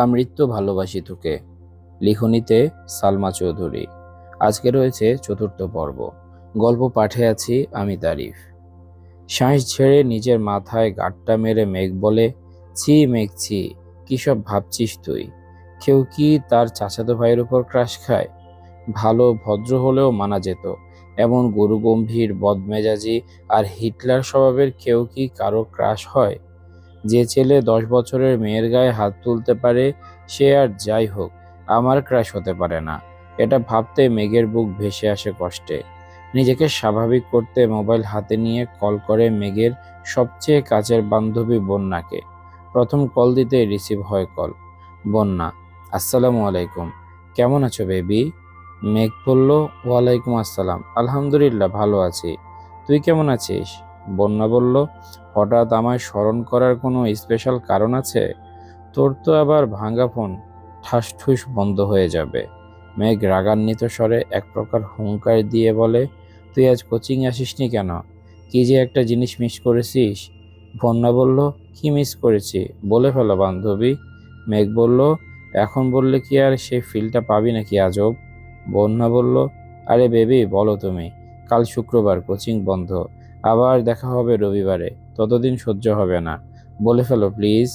আমৃত্যু ভালোবাসি তোকে, লিখনিতে সালমা চৌধুরী। আজকে রয়েছে চতুর্থ পর্ব। গল্প পাঠে আছি আমি তারিফ। শ্বাস ছেড়ে নিজের মাথায় গাঁটটা মেরে মেঘ বলে, ছি মেঘ ছি, কী সব ভাবছিস তুই? কেউ কি তার চাচাতো ভাইয়ের উপর ক্রাশ খায়? ভালো ভদ্র হলেও মানা যেত, এমন গরুগম্ভীর বদমেজাজি আর হিটলার স্বভাবের কেউ কি কারও ক্রাশ হয়? যে ছেলে দশ বছরের মেয়ের গায়ে হাত তুলতে পারে, সে আর যাই হোক, আমার ক্রাশ হতে পারে না। এটা ভাবতে মেঘের বুক ভেসে আসে কষ্টে। নিজেকে স্বাভাবিক করতে মোবাইল হাতে নিয়ে কল করে মেঘের সবচেয়ে কাছের বান্ধবী বন্যাকে। প্রথম কল দিতে রিসিভ হয় কল। বন্যা, আসসালামু আলাইকুম। কেমন আছো বেবি? মেঘ বলল, ওয়ালাইকুম আসসালাম। আলহামদুলিল্লাহ, ভালো আছি। তুই কেমন আছিস? বন্যা বলল, হঠাৎ আমায় স্মরণ করার কোনো স্পেশাল কারণ আছে? তোর তো আবার ভাঙা ফোন। ঠাস ঠুস বন্ধ হয়ে যাবে। মেঘ রাগান্বিত স্বরে এক প্রকার হুঙ্কার দিয়ে বলে, তুই আজ কোচিং আসিসনি কেন? কি যে একটা জিনিস মিস করেছিস? বন্যা বলল, কি মিস করেছি? বলে ফেলো বান্ধবী। মেঘ বলল, এখন বললে কি আর সেই ফিলটা পাবি নাকি আজব? বন্যা বলল, আরে বেবি বলো তুমি, কাল শুক্রবার কোচিং বন্ধ। আবার দেখা হবে রবিবারে। ততদিন সহ্য হবে না। বলে ফেলো, প্লিজ।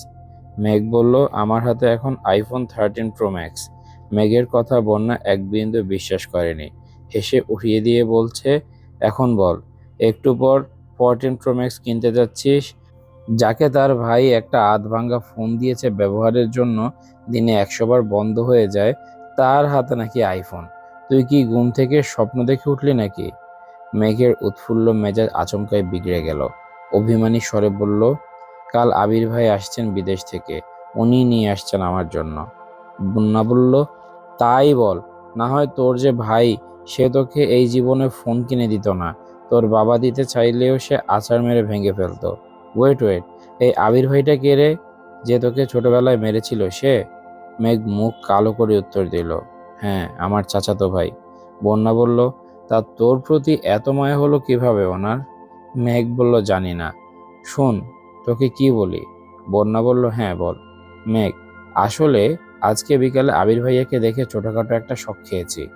মেঘ বলল, আমার হাতে এখন আইফোন থার্টিন প্রো ম্যাক্স মেঘের কথা বন্যা এক বিন্দু বিশ্বাস করেনি। হেসে উঠিয়ে দিয়ে বলছে, এখন বল, একটু পর ফোরটিন প্রো ম্যাক্স কিনতে যাচ্ছিস? যাকে তার ভাই একটা আধ ভাঙ্গা ফোন দিয়েছে ব্যবহারের জন্য দিনে একশোবার বন্ধ হয়ে যায়, তার হাতে নাকি আইফোন তুই কি ঘুম থেকে স্বপ্ন দেখে উঠলি নাকি? মেঘের উৎফুল্ল মেজাজ আচমকায় বিগড়ে গেল। অভিমানী স্বরে বলল, কাল আবির ভাই আসছেন বিদেশ থেকে। উনি নিয়ে আসছেন আমার জন্য। বন্যা বলল, তাই বল, না হয় তোর যে ভাই, সে তোকে এই জীবনে ফোন কিনে দিত না। তোর বাবা দিতে চাইলেও সে আচার মেরে ভেঙে ফেলতো। ওয়েট ওয়েট, এই আবির ভাইটা কে রে? যে তোকে ছোটবেলায় মেরেছিল সে? মেঘ মুখ কালো করে উত্তর দিল হ্যাঁ আমার চাচাতো ভাই। বন্যা বলল তা তোর প্রতি এত মায়া হলো কীভাবে, ওনার? মেঘ বলল, জানি না। শোন, তোকে কি বলি? বন্যা বলল হ্যাঁ বল। মেঘ, আসলে আজকে বিকালে আবির ভাইয়াকে দেখে ছোটখাটো একটা শখ খেয়েছি।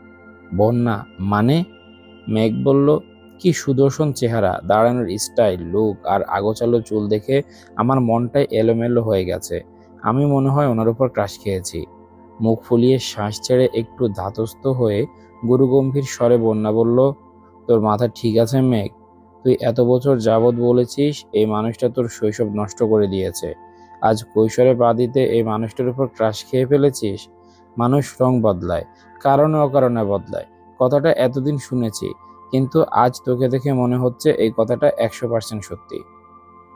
বন্যা? মানে? মেঘ বলল, কি সুদর্শন চেহারা, দাঁড়ানোর স্টাইল, লুক আর আগোচালো চুল দেখে আমার মনটাই এলোমেলো হয়ে গেছে। আমি মনে হয় ওনার উপর ক্রাশ খেয়েছি। মুখ ফুলিয়ে শ্বাস ছেড়ে একটু ধাতস্থ হয়ে গুরুগম্ভীর স্বরে বন্যা বলল, তোর মাথা ঠিক আছে মেঘ? তুই এত বছর যাবৎ বলেছিস, এই মানুষটা তোর শৈশব নষ্ট করে দিয়েছে। আজ কৈশোরে পা দিতে এই মানুষটার উপর ক্রাশ খেয়ে ফেলেছিস? মানুষ রং বদলায়, কারণে অকারণে বদলায়। কথাটা এতদিন শুনেছি, কিন্তু আজ তোকে দেখে মনে হচ্ছে এই কথাটা একশো পার্সেন্ট সত্যি।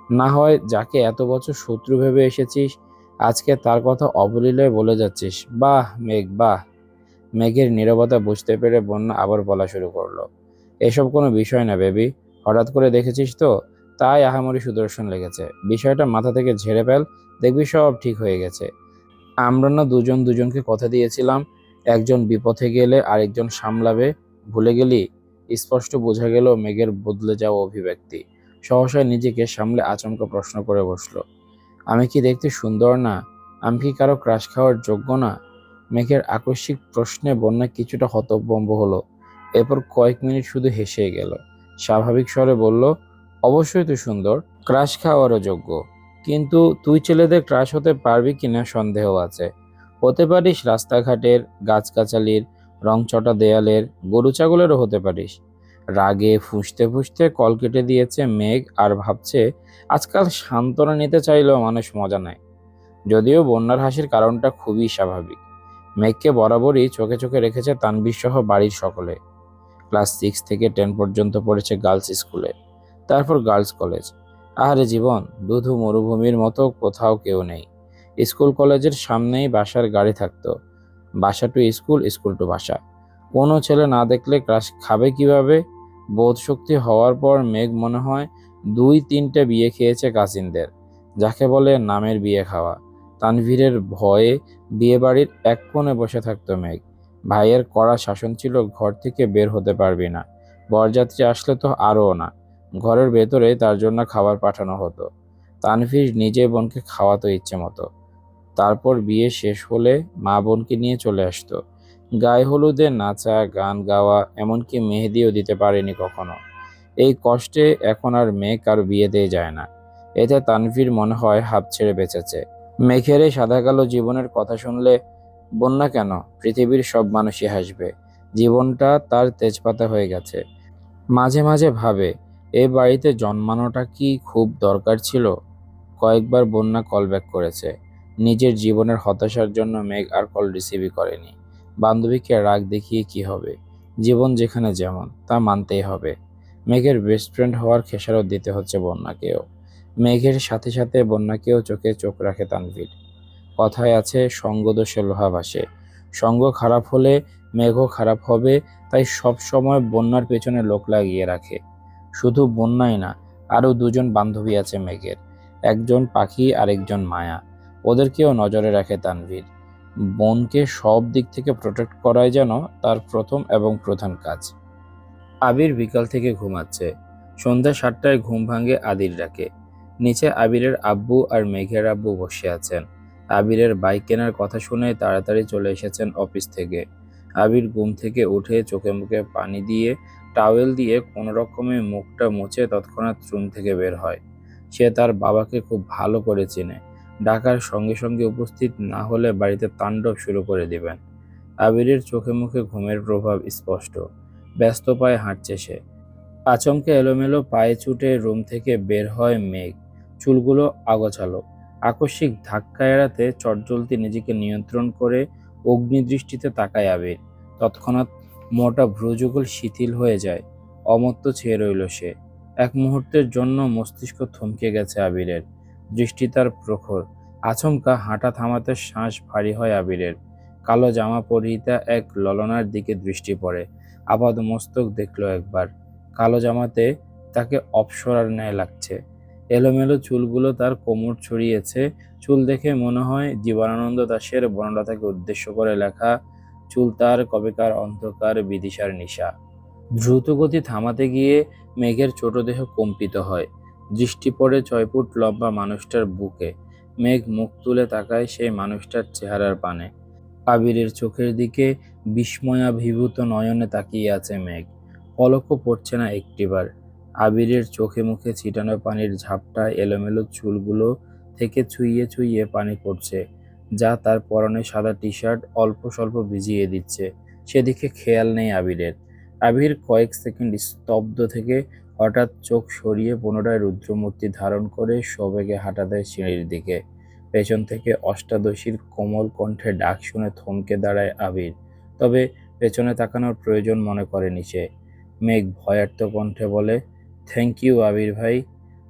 না হয় যাকে এত বছর শত্রু ভেবে এসেছিস, আজকে তার কথা অবলীলায় বলে যাচ্ছিস। বাহ মেঘ, বাহ। মেঘের নীরবতা বুঝতে পেরে বন্যা আবার বলা শুরু করল। এসব কোনো বিষয় না, বেবি। হঠাৎ করে দেখেছিস তো? তাই আহামরি সুদর্শন লেগেছে। বিষয়টা মাথা থেকে ঝেড়ে ফেল, দেখবি সব ঠিক হয়ে গেছে। আমরা না দুজন দুজনকে কথা দিয়েছিলাম। একজন বিপথে গেলে আরেকজন সামলাবে। ভুলে গেলি? স্পষ্ট বোঝা গেল মেঘের বদলে যাওয়া অভিব্যক্তি। সহসা নিজেকে সামলে আচমকা প্রশ্ন করে বসল। আমি কি দেখতে সুন্দর না? আমি কি কারও ক্রাশ খাওয়ার যোগ্য না? মেঘের আকস্মিক প্রশ্নে বন্যা কিছুটা হতভম্ব হলো। এরপর কয়েক মিনিট শুধু হেসে গেল। স্বাভাবিক স্বরে বলল, অবশ্যই তুই সুন্দর, ক্রাশ খাওয়ারও যোগ্য। কিন্তু তুই ছেলেদের ক্রাশ হতে পারবি কিনা সন্দেহ আছে। হতে পারিস রাস্তাঘাটের, গাছগাছালির, রংচটা দেয়ালের, গরু ছাগলেরও হতে পারিস। রাগে ফুঁসতে ফুঁসতে কল কেটে দিয়েছে মেঘ আর ভাবছে, আজকাল সান্ত্বনা নিতে চাইলেও মানুষ মজা নেয়। যদিও বন্যার হাসির কারণটা খুবই স্বাভাবিক। মেঘকে বরাবরই চোখে চোখে রেখেছে তানবির সহ বাড়ির সকলে। ক্লাস সিক্স থেকে টেন পর্যন্ত পড়েছে গার্লস স্কুলে, তারপর গার্লস কলেজ। আহারে জীবন, দুধু মরুভূমির মতো কোথাও কেউ নেই। স্কুল কলেজের সামনেই বাসার গাড়ি থাকতো। বাসা টু স্কুল স্কুল টু বাসা। কোনো ছেলে না দেখলে ক্লাস খাবে কীভাবে? বোধ শক্তি হওয়ার পর মেঘ মনে হয় দুই তিনটে বিয়ে খেয়েছে কাজিনদের, যাকে বলে নামের বিয়ে খাওয়া। তানভীরের ভয়ে বিয়ে বাড়ির এক কোণে বসে থাকতো মেঘ। ভাইয়ের কড়া শাসন ছিল, ঘর থেকে বের হতে পারবি না। বরযাত্রী আসলে তো আরও না। ঘরের ভেতরে তার জন্য খাবার পাঠানো হতো। তানভীর নিজে বোনকে খাওয়াতো ইচ্ছে মতো। তারপর বিয়ে শেষ হলে মা বোনকে নিয়ে চলে আসতো। গায়ে হলুদে নাচা, গান গাওয়া, এমনকি মেহেদিও দিতে পারেনি কখনো। এই কষ্টে এখন আর মেঘ আর বিয়ে দিয়ে যায় না। এতে তানভীর মনে হয় হাত ছেড়ে বেঁচেছে। মেঘের এই সাদা কালো জীবনের কথা শুনলে বন্যা কেন? পৃথিবীর সব মানুষই হাসবে। জীবনটা তার তেজপাতা হয়ে গেছে। মাঝে মাঝে ভাবে, এ বাড়িতে জন্মানোটা কি খুব দরকার ছিল? কয়েকবার বন্যা কল ব্যাক করেছে। নিজের জীবনের হতাশার জন্য মেঘ আর কল রিসিভই করেনি। বান্ধবীকে রাগ দেখিয়ে কি হবে? জীবন যেখানে যেমন, তা মানতেই হবে। মেঘের বেস্ট ফ্রেন্ড হওয়ার খেসারত দিতে হচ্ছে বন্যাকেও। মেঘের সাথে সাথে বন্যাকেও চোখে চোখ রাখে তানভীর। কথায় আছে সঙ্গ দোষে লোহা ভাসে। সঙ্গ খারাপ হলে মেঘও খারাপ হবে, তাই সব সময় বন্যার পেছনে লোক লাগিয়ে রাখে। শুধু বন্যাই না, আরও দুজন বান্ধবী আছে মেঘের। একজন পাখি আর একজন মায়া। ওদেরকেও নজরে রাখে তানভীর। বোনকে সব দিক থেকে প্রোটেক্ট করাই যেন তার প্রথম এবং প্রধান কাজ। আবির বিকাল থেকে ঘুমাচ্ছে। সন্ধ্যা সাতটায় ঘুম ভাঙে আদির ডাকে। নিচে আবিরের আব্বু আর মেঘের আব্বু বসে আছেন। আবিরের বাইক কেনার কথা শুনে তাড়াতাড়ি চলে এসেছেন অফিস থেকে। আবির ঘুম থেকে উঠে চোখে মুখে পানি দিয়ে টাওয়েল দিয়ে কোনো রকমে মুখটা মুছে তৎক্ষণাৎ রুম থেকে বের হয়। সে তার বাবাকে খুব ভালো করে চেনে। ডাকার সঙ্গে সঙ্গে উপস্থিত না হলে বাড়িতে তাণ্ডব শুরু করে দিবেন। আবিরের চোখে মুখে ঘুমের প্রভাব স্পষ্ট। ব্যস্ত পায়ে হাঁটছে সে। আচমকে এলোমেলো পায়ে ছুটে রুম থেকে বের হয় মেঘ। চুলগুলো আগোছালো। আকস্মিক ধাক্কা এড়াতে চটজলতি নিজেকে নিয়ন্ত্রণ করে অগ্নিদৃষ্টিতে তাকায় আবির। তৎক্ষণাৎ মোটা ভ্রুযুগল শিথিল হয়ে যায়। অমত্ত ছেয়ে রইল সে। এক মুহূর্তের জন্য মস্তিষ্ক থমকে গেছে আবিরের। দৃষ্টি তার প্রখর। আচমকা হাঁটা থামাতে শ্বাস ভারী হয় আবিরের। কালো জামা পরিহিতা এক ললনার দিকে দৃষ্টি পড়ে। আপাদ মস্তক দেখল একবার। কালো জামাতে তাকে অপসরার ন্যায় লাগছে। এলোমেলো চুলগুলো তার কোমর ছড়িয়েছে। চুল দেখে মনে হয় জীবনানন্দ দাশের বনলতাকে উদ্দেশ্য করে লেখা চুল তার কবেকার অন্ধকার বিদিশার নিশা। দ্রুতগতি থামাতে গিয়ে মেঘের ছোট দেহ কম্পিত হয়। দৃষ্টি পড়ে ছয় ফুট লম্বা মানুষটার বুকে। মেঘ মুখ তুলে তাকায় সেই মানুষটার চেহারার পানে। আবিরের চোখের দিকে বিস্ময়াভিভূত নয়নে তাকিয়ে আছে মেঘ। পলকও পড়ছে না একটিবার। আবিরের চোখে মুখে ছিটানো পানির ঝাপটা, এলোমেলো চুলগুলো থেকে ছুঁইয়ে ছুঁইয়ে পানি পড়ছে, যা তার পরনে সাদা টি শার্ট অল্প স্বল্প ভিজিয়ে দিচ্ছে। সেদিকে খেয়াল নেই আবিরের। আবির কয়েক সেকেন্ড স্তব্ধ থেকে হঠাৎ চোখ সরিয়ে পুনরায় রুদ্রমূর্তি ধারণ করে সবেগে হাঁটা দেয় সিঁড়ির দিকে। পেছন থেকে অষ্টাদশীর কোমল কণ্ঠে ডাক শুনে থমকে দাঁড়ায় আবির, তবে পেছনে তাকানোর প্রয়োজন মনে করেনি সে। মেঘ ভয়ার্থ কণ্ঠে বলে থ্যাংক ইউ আবির ভাই।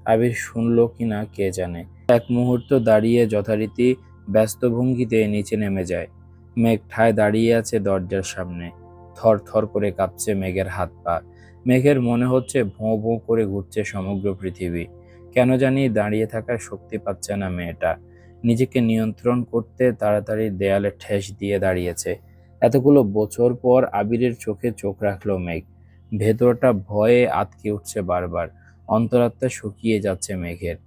আবির শুনলো কিনা কে জানে। এক মুহূর্ত দাঁড়িয়ে যথারীতি ব্যস্ত ভঙ্গিতে নিচে নেমে যায়। মেঘ ঠায় দাঁড়িয়ে আছে দরজার সামনে। থর থর করে কাঁপছে মেঘের হাত পা। মেঘের মনে হচ্ছে ভোঁ ভোঁ করে ঘুরছে সমগ্র পৃথিবী। কেন জানি দাঁড়িয়ে থাকার শক্তি পাচ্ছে না মেয়েটা। নিজেকে নিয়ন্ত্রণ করতে তাড়াতাড়ি দেয়ালে ঠেস দিয়ে দাঁড়িয়েছে। এতগুলো বছর পর আবিরের চোখে চোখ রাখল মেঘ। ভেতরটা ভয়ে আতকে উঠছে বারবার। অন্তরাত্মা শুকিয়ে যাচ্ছে মেঘের।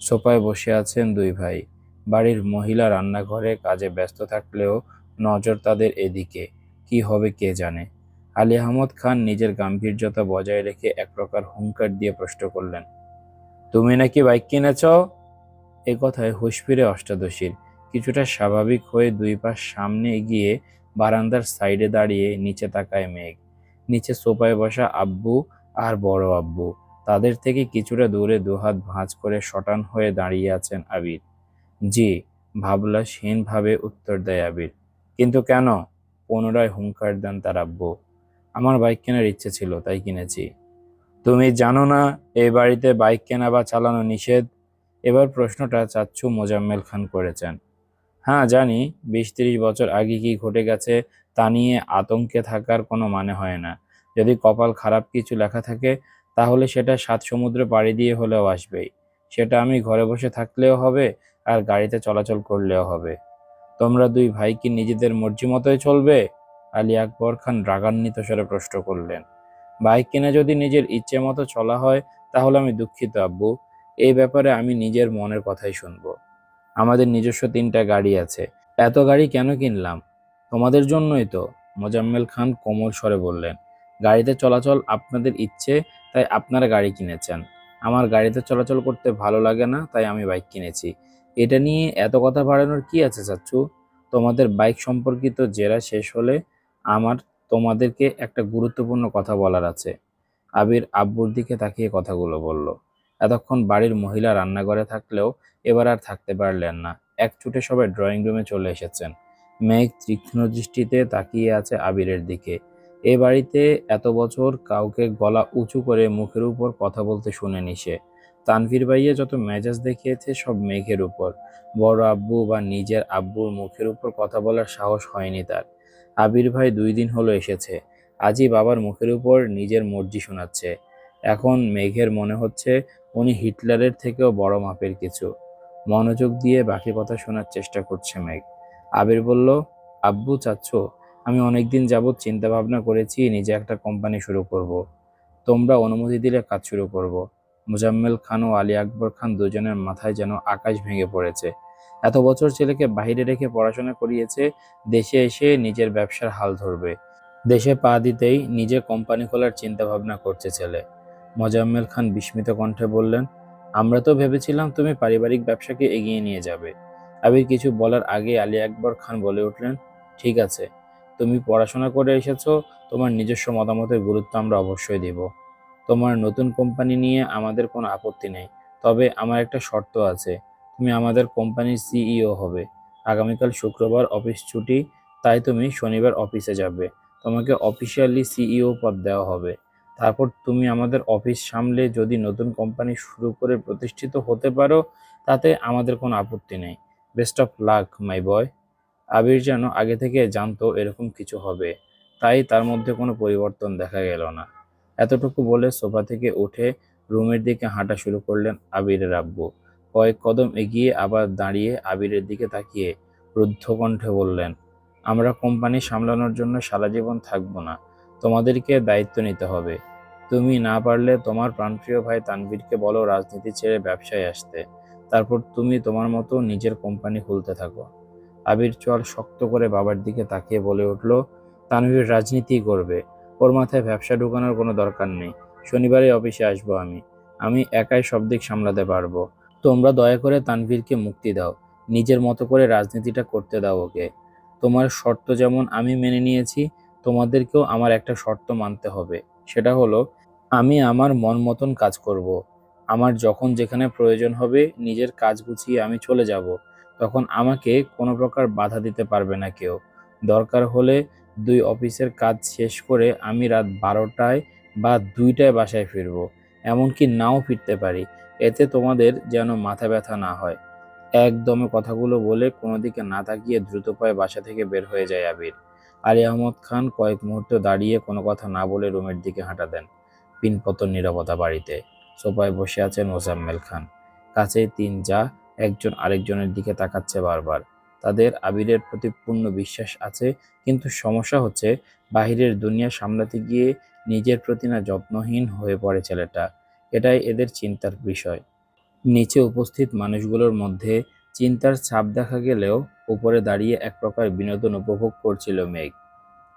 সোফায় বসে আছেন দুই ভাই। বাড়ির মহিলা রান্নাঘরে কাজে ব্যস্ত থাকলেও নজর তাদের এদিকে। কি হবে কে জানে? আলী আহমদ খান নিজের গাম্ভীর্যতা বজায় রেখে এক প্রকার হুঙ্কার দিয়ে প্রশ্ন করলেন, তুমি নাকি বাইক কিনেছ? এ কথায় হুঁশ ফিরে অষ্টাদশীর। কিছুটা স্বাভাবিক হয়ে দুই পাশ সামনে এগিয়ে বারান্দার সাইডে দাঁড়িয়ে নিচে তাকায় মেঘ। নিচে সোফায় বসা আব্বু আর বড় আব্বু। তাদের থেকে কিছুটা দূরে দুহাত ভাঁজ করে শটান হয়ে দাঁড়িয়ে আছেন আবির। জি ভাবলাসহীনভাবে উত্তর দেয় আবির। কিন্তু কেন? পুনরায় হুঙ্কার দেন তার আব্বু। আমার বাইক কেনার ইচ্ছে ছিল, তাই কিনেছি। তুমি জানো না এই বাড়িতে বাইক কেনা বা চালানো নিষেধ? এবার প্রশ্নটা চাচ্ছু মোজাম্মেল খান করেছেন। হ্যাঁ জানি, বিশ তিরিশ বছর আগে কি ঘটে গেছে তা নিয়ে আতঙ্কে থাকার কোনো মানে হয় না। যদি কপাল খারাপ কিছু লেখা থাকে, তাহলে সেটা সাত সমুদ্র পাড়ি দিয়ে হলেও আসবেই। সেটা আমি ঘরে বসে থাকলেও হবে আর গাড়িতে চলাচল করলেও হবে। তোমরা দুই ভাই কি নিজেদের মর্জি মতোই চলবে? আলী আকবর খান রাগান্বিত স্বরে প্রশ্ন করলেন। বাইক কিনে যদি নিজের ইচ্ছে মতো চলা হয়, তাহলে আমি দুঃখিত, আব্বু। এই ব্যাপারে আমি নিজের মনের কথাই শুনব। আমাদের নিজস্ব তিনটা গাড়ি আছে। এত গাড়ি কেন কিনলাম? তোমাদের জন্যই তো মোজাম্মেল খান কোমল স্বরে বললেন, গাড়িতে চলাচল আপনাদের ইচ্ছে, তাই আপনারা গাড়ি কিনেছেন। আমার গাড়িতে চলাচল করতে ভালো লাগে না, তাই আমি বাইক কিনেছি। এটা নিয়ে এত কথা বাড়ানোর কি আছে চাচ্চু? তোমাদের বাইক সম্পর্কিত জেরা শেষ হলে আমার তোমাদেরকে একটা গুরুত্বপূর্ণ কথা বলার আছে। আবির আব্বুর দিকে তাকিয়ে কথাগুলো বলল। এতক্ষণ বাড়ির মহিলা রান্নাঘরে থাকলেও এবার আর থাকতে পারলেন না। এক ছুটে সবাই ড্রয়িং রুমে চলে এসেছেন। মেঘ তীক্ষ্ণ দৃষ্টিতে তাকিয়ে আছে আবিরের দিকে। এ বাড়িতে এত বছর কাউকে গলা উঁচু করে মুখের উপর কথা বলতে শুনেনি সে। তানভীর ভাইয়া যত মেজাজ দেখিয়েছে সব মেঘের উপর। বড় আব্বু বা নিজের আব্বুর মুখের উপর কথা বলার সাহস হয়নি তার। আবির ভাই দুই দিন হলো এসেছে। আজই বাবার মুখের উপর নিজের মর্জি শোনাচ্ছে। এখন মেঘের মনে হচ্ছে উনি হিটলারের থেকেও বড় মাপের কিছু। মনোযোগ দিয়ে বাকি কথা শোনার চেষ্টা করছে মেঘ। আবির বলল, আব্বু, চাচ্ছ? আমি অনেকদিন যাবৎ চিন্তা ভাবনা করেছি নিজে একটা কোম্পানি শুরু করব। তোমরা অনুমতি দিলে কাজ শুরু করব। মুজাম্মেল খান ও আলী আকবর খান দুজনের মাথায় যেন আকাশ ভেঙে পড়েছে। এত বছর ছেলেকে বাইরে রেখে পড়াশোনা করিয়েছে, দেশে এসে নিজের ব্যবসার হাল ধরবে। দেশে পা দিতেই নিজে কোম্পানি খোলার চিন্তা ভাবনা করছে ছেলে। মোজাম্মেল খান বিস্মিত কণ্ঠে বললেন, আমরা তো ভেবেছিলাম তুমি পারিবারিক ব্যবসাকে এগিয়ে নিয়ে যাবে। আবির কিছু বলার আগে আলী আকবর খান বলে উঠলেন, ঠিক আছে, তুমি পড়াশোনা করে এসেছ, তোমার নিজস্ব মতামতের গুরুত্ব আমরা অবশ্যই দেব। তোমার নতুন কোম্পানি নিয়ে আমাদের কোনো আপত্তি নেই, তবে আমার একটা শর্ত আছে, তুমি আমাদের কোম্পানির সিইও হবে। আগামীকাল শুক্রবার অফিস ছুটি, তাই তুমি শনিবার অফিসে যাবে। তোমাকে অফিসিয়ালি সিইও পদ দেওয়া হবে। তারপর তুমি আমাদের অফিস সামলে যদি নতুন কোম্পানি শুরু করে প্রতিষ্ঠিত হতে পারো, তাতে আমাদের কোনো আপত্তি নেই। Best of luck, my boy. Abir যেন আগে থেকে জানতো এরকম কিছু হবে, তাই তার মধ্যে কোনো পরিবর্তন দেখা গেল না। এতটুকু বলে সোফা থেকে উঠে রুমের দিকে হাঁটা শুরু করলেন আবিরের আব্বু। কয়েক কদম এগিয়ে আবার দাঁড়িয়ে আবিরের দিকে তাকিয়ে রুদ্ধ কণ্ঠে বললেন, আমরা কোম্পানি সামলানোর জন্য সারা জীবন থাকব না, তোমাদেরকে দায়িত্ব নিতে হবে। তুমি না পারলে তোমার প্রাণপ্রিয় ভাই তানভীরকে বলো রাজনীতি ছেড়ে ব্যবসায় আসতে। তারপর তুমি তোমার মতো নিজের কোম্পানি খুলতে থাকো। আবির চল শক্ত করে বাবার দিকে তাকিয়ে বলে উঠল, তানভীর রাজনীতি করবে। ওর মাথায় ব্যবসা ঢুকানোর কোনো দরকার নেই। শনিবারে অফিসে আসব আমি। আমি একাই সব দিক সামলাতে পারব। তোমরা দয়া করে তানভীরকে মুক্তি দাও। নিজের মতো করে রাজনীতিটা করতে দাও ওকে। তোমার শর্ত যেমন আমি মেনে নিয়েছি, তোমাদেরকেও আমার একটা শর্ত মানতে হবে। সেটা হলো, আমি আমার মন মতন কাজ করব। আমার যখন যেখানে প্রয়োজন হবে, নিজের কাজ গুছিয়ে আমি চলে যাব, তখন আমাকে কোনো প্রকার বাধা দিতে পারবে না কেউ। দরকার হলে দুই অফিসের কাজ শেষ করে আমি রাত বারোটায় বা দুইটায় বাসায় ফিরবো, এমনকি নাও ফিরতে পারি। এতে তোমাদের যেন মাথা ব্যথা না হয়। একদমে কথাগুলো বলে কোনো দিকে না তাকিয়ে দ্রুত পায়ে বাসা থেকে বের হয়ে যায় আবির। আলী আহমদ খান কয়েক মুহূর্ত দাঁড়িয়ে কোনো কথা না বলে রুমের দিকে হাঁটা দেন। পিনপতন নিরবতা বাড়িতে। সোফায় বসে আছেন মোজাম্মেল খান। কাছেই তিন যা একজন আরেকজনের দিকে তাকাচ্ছে বারবার। তাদের আবিরের প্রতি পূর্ণ বিশ্বাস আছে, কিন্তু সমস্যা হচ্ছে বাহিরের দুনিয়া সামলাতে গিয়ে নিজের প্রতি না যত্নহীন হয়ে পড়ে ছেলেটা। এটাই এদের চিন্তার বিষয়। নিচে উপস্থিত মানুষগুলোর মধ্যে চিন্তার ছাপ দেখা গেলেও উপরে দাঁড়িয়ে এক প্রকার বিনোদন উপভোগ করছিল মেঘ।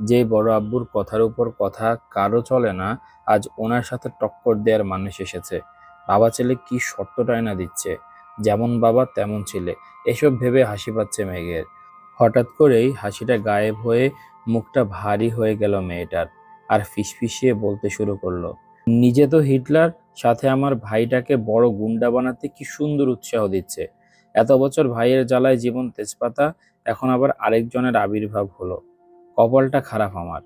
যে বড় আব্বুর কথার উপর কথা কারও চলে না, আজ ওনার সাথে টক্কর দেওয়ার মানুষ এসেছে। বাবা ছেলে কি শর্তটাই না দিচ্ছে? যেমন বাবা, তেমন ছেলে। এসব ভেবে হাসি পাচ্ছে মেঘের। হঠাৎ করেই হাসিটা গায়েব হয়ে মুখটা ভারী হয়ে গেল মেয়েটার আর ফিসফিসিয়ে বলতে শুরু করল, নিজে তো হিটলার, সাথে আমার ভাইটাকে বড় গুন্ডা বানাতে কি সুন্দর উৎসাহ দিচ্ছে। এত বছর ভাইয়ের জ্বালায় জীবন তেজপাতা, এখন আবার আরেকজনের আবির্ভাব হলো। কপালটা খারাপ আমার।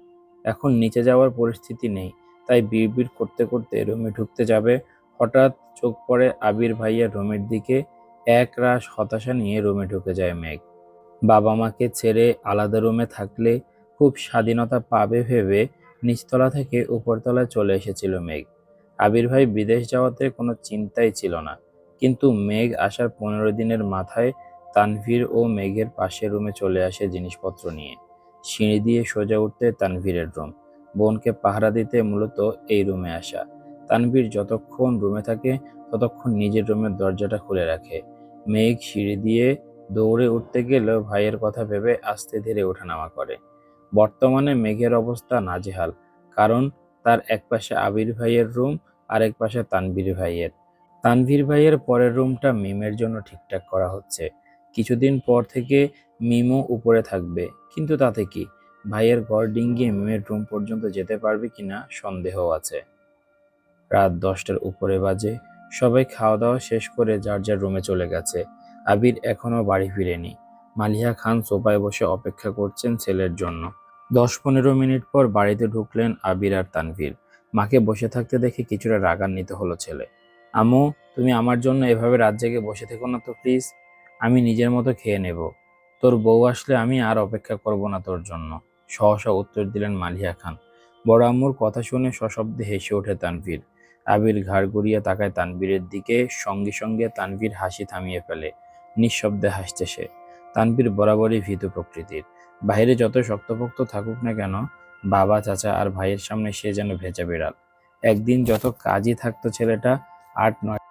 এখন নিচে যাওয়ার পরিস্থিতি নেই, তাই বিড়বিড় করতে করতে রুমে ঢুকতে যাবে। হঠাৎ চোখ পড়ে আবির ভাইয়ের রুমের দিকে, এক রাশ হতাশা নিয়ে রুমে ঢুকে যায় মেঘ। বাবা মাকে ছেড়ে আলাদা রুমে থাকলে খুব স্বাধীনতা পাবে ভেবে নিচতলা থেকে উপরতলায় চলে এসেছিল মেঘ। আবির ভাই বিদেশ যাওয়াতে কোনো চিন্তাই ছিল না, কিন্তু মেঘ আসার পনেরো দিনের মাথায় তানভীর ও মেঘের পাশের রুমে চলে আসে জিনিসপত্র নিয়ে। সিঁড়ি দিয়ে সোজা উঠতে তানভীরের রুম। বোনকে পাহারা দিতে মূলত এই রুমে আসা। তানভীর যতক্ষণ রুমে থাকে, ততক্ষণ নিজের রুমের দরজাটা খুলে রাখে। মেঘ সিঁড়ি দিয়ে দৌড়ে উঠতে গেলেও ভাইয়ের কথা ভেবে আস্তে ধীরে ওঠানামা করে। বর্তমানে মেঘের অবস্থা নাজেহাল, কারণ তার এক পাশে আবির ভাইয়ের রুম আর এক পাশে তানভীর ভাইয়ের। তানভীর ভাইয়ের পরের রুমটা মিমের জন্য ঠিকঠাক করা হচ্ছে। কিছুদিন পর থেকে মিমও উপরে থাকবে। কিন্তু তাতে কি? ভাইয়ের ঘর ডিঙ্গিয়ে মিমের রুম পর্যন্ত যেতে পারবে কিনা সন্দেহ আছে। রাত দশটার উপরে বাজে। সবাই খাওয়া দাওয়া শেষ করে যার যার রুমে চলে গেছে। আবির এখনও বাড়ি ফিরেনি। মালিহা খান সোফায় বসে অপেক্ষা করছেন ছেলের জন্য। দশ পনেরো মিনিট পর বাড়িতে ঢুকলেন আবির আর তানভীর। মাকে বসে থাকতে দেখে কিছুটা রাগান্বিত হলো ছেলে। আমু তুমি আমার জন্য এভাবে রাত জেগে বসে থেকো না তো, প্লিজ। আমি নিজের মতো খেয়ে নেব। তোর বউ আসলে আমি আর অপেক্ষা করব না তোর জন্য। সহসা উত্তর দিলেন মালিয়া খান। বড় আম্মুর কথা শুনে সশব্দে হেসে ওঠে তানভীর। আবির ঘাড় গড়িয়ে তাকায় তানভীরের দিকে, সঙ্গে সঙ্গে তানভীর হাসি থামিয়ে ফেলে। নিঃশব্দে হাসছে সে। তানভীর বরাবরই ভীতু প্রকৃতির। বাইরে যত শক্তপোক্ত থাকুক না কেন, বাবা, চাচা আর ভাইয়ের সামনে সে যেন ভেজা বিড়াল। একদিন যত কাজই থাকতো ছেলেটা, আট নয়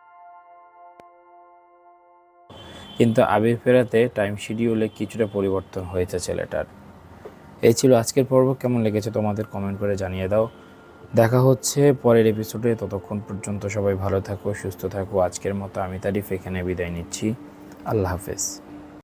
কিন্তু আবির ফেরাতে টাইম শিডিউলে কিছুটা পরিবর্তন হয়েছে ছেলেটার। এই ছিল আজকের পর্ব। কেমন লেগেছে তোমাদের কমেন্ট করে জানিয়ে দাও। দেখা হচ্ছে পরের এপিসোডে ততক্ষণ পর্যন্ত সবাই ভালো থাকো, সুস্থ থাকো। আজকের মতো আমি তারিফ এখানে বিদায় নিচ্ছি। আল্লাহ হাফেজ।